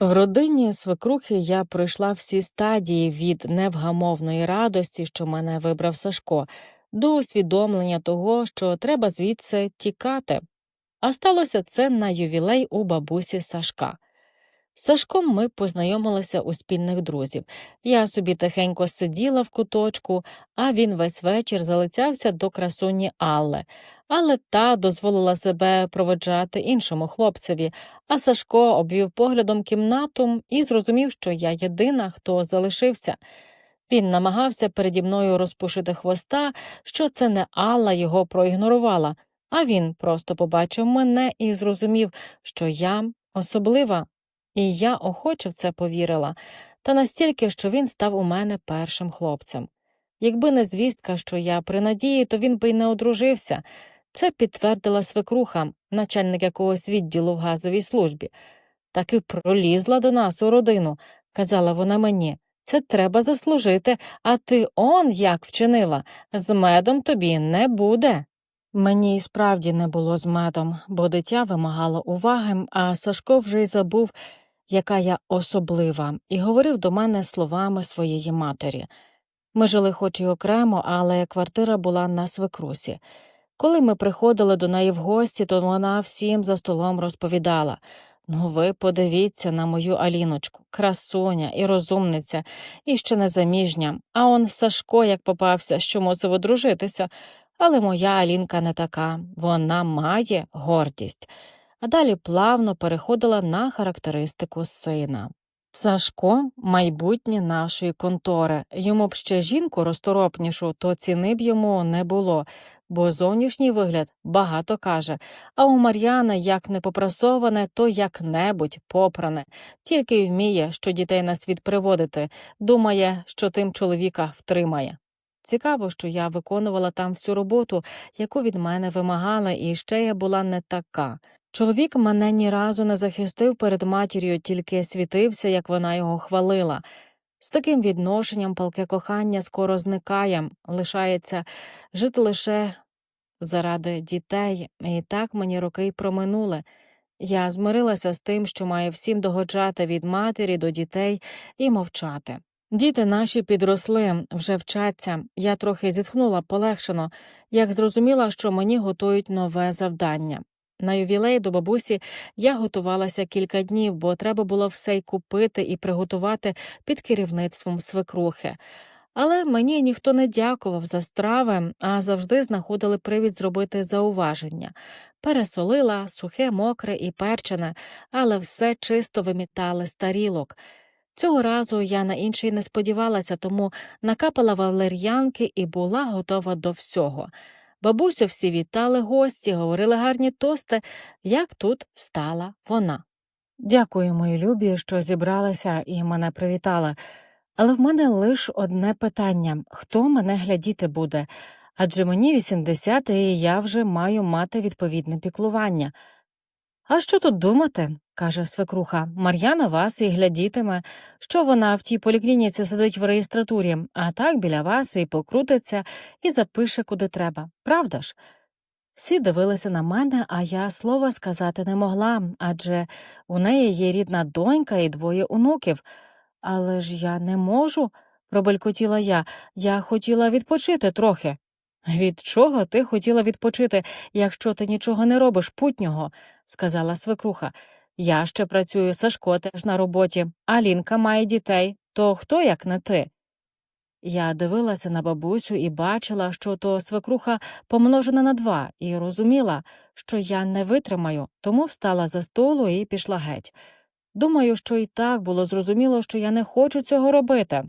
В родині свекрухи я пройшла всі стадії від невгамовної радості, що мене вибрав Сашко, до усвідомлення того, що треба звідси тікати. А сталося це на ювілей у бабусі Сашка. З Сашком ми познайомилися у спільних друзів. Я собі тихенько сиділа в куточку, а він весь вечір залицявся до красуні Алли. Але та дозволила себе проведжати іншому хлопцеві, а Сашко обвів поглядом кімнату і зрозумів, що я єдина, хто залишився. Він намагався переді мною розпушити хвоста, що це не Алла його проігнорувала, а він просто побачив мене і зрозумів, що я особлива. І я охоче в це повірила, та настільки, що він став у мене першим хлопцем. Якби не звістка, що я при надії, то він би й не одружився. Це підтвердила свекруха, начальник якогось відділу в газовій службі. Таки пролізла до нас у родину, казала вона мені. Це треба заслужити, а ти он як вчинила. З медом тобі не буде. Мені й справді не було з медом, бо дитя вимагало уваги, а Сашко вже й забув, яка я особлива, і говорив до мене словами своєї матері. Ми жили хоч і окремо, але квартира була на свекрусі. Коли ми приходили до неї в гості, то вона всім за столом розповідала Ну, ви подивіться на мою Аліночку, красуня і розумниця, і ще не заміжня, а он Сашко як попався, що мусив одружитися. Але моя Алінка не така, вона має гордість. А далі плавно переходила на характеристику сина. Сашко майбутнє нашої контори. Йому б ще жінку розторопнішу, то ціни б йому не було, бо зовнішній вигляд багато каже, а у Мар'яна як не попрасоване, то як небудь попране, тільки й вміє, що дітей на світ приводити, думає, що тим чоловіка втримає. Цікаво, що я виконувала там всю роботу, яку від мене вимагали, і ще я була не така. Чоловік мене ні разу не захистив перед матір'ю, тільки світився, як вона його хвалила. З таким відношенням палке кохання скоро зникає, лишається жити лише заради дітей, і так мені роки й проминули. Я змирилася з тим, що має всім догоджати від матері до дітей і мовчати. Діти наші підросли, вже вчаться, я трохи зітхнула полегшено, як зрозуміла, що мені готують нове завдання. На ювілей до бабусі я готувалася кілька днів, бо треба було все й купити і приготувати під керівництвом свекрухи. Але мені ніхто не дякував за страви, а завжди знаходили привід зробити зауваження. Пересолила сухе, мокре і перчене, але все чисто вимітали з тарілок. Цього разу я на інший не сподівалася, тому накапала валер'янки і була готова до всього. Бабусю всі вітали гості, говорили гарні тости, як тут встала вона. Дякую, мої любі, що зібралися і мене привітали. Але в мене лише одне питання хто мене глядіти буде? Адже мені 80, і я вже маю мати відповідне піклування. А що тут думати? Каже свекруха. Мар'яна вас і глядітиме, що вона в тій поліклініці сидить в реєстратурі, а так біля вас і покрутиться і запише куди треба. Правда ж? Всі дивилися на мене, а я слова сказати не могла, адже у неї є рідна донька і двоє онуків. Але ж я не можу, пробелькотіла я, я хотіла відпочити трохи. Від чого ти хотіла відпочити, якщо ти нічого не робиш путнього? сказала свекруха. Я ще працюю, Сашко теж на роботі, а Лінка має дітей. То хто, як не ти? Я дивилася на бабусю і бачила, що то свекруха помножена на два, і розуміла, що я не витримаю, тому встала за столу і пішла геть. Думаю, що і так було зрозуміло, що я не хочу цього робити.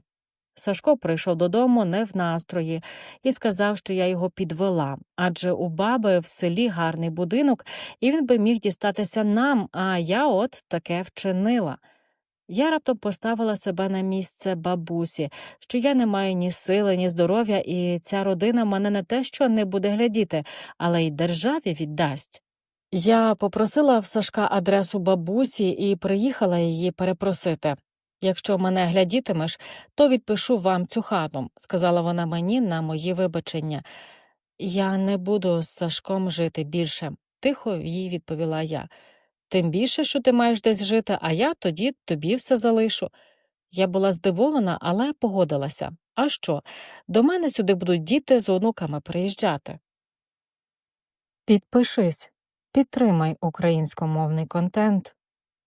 Сашко прийшов додому не в настрої і сказав, що я його підвела, адже у баби в селі гарний будинок, і він би міг дістатися нам, а я от таке вчинила. Я раптом поставила себе на місце бабусі, що я не маю ні сили, ні здоров'я, і ця родина мене не те, що не буде глядіти, але й державі віддасть. Я попросила в Сашка адресу бабусі і приїхала її перепросити. Якщо мене глядітимеш, то відпишу вам цю хату, сказала вона мені на мої вибачення. Я не буду з Сашком жити більше, тихо їй відповіла я. Тим більше, що ти маєш десь жити, а я тоді тобі все залишу. Я була здивована, але погодилася. А що? До мене сюди будуть діти з онуками приїжджати. Підпишись, підтримай українськомовний контент.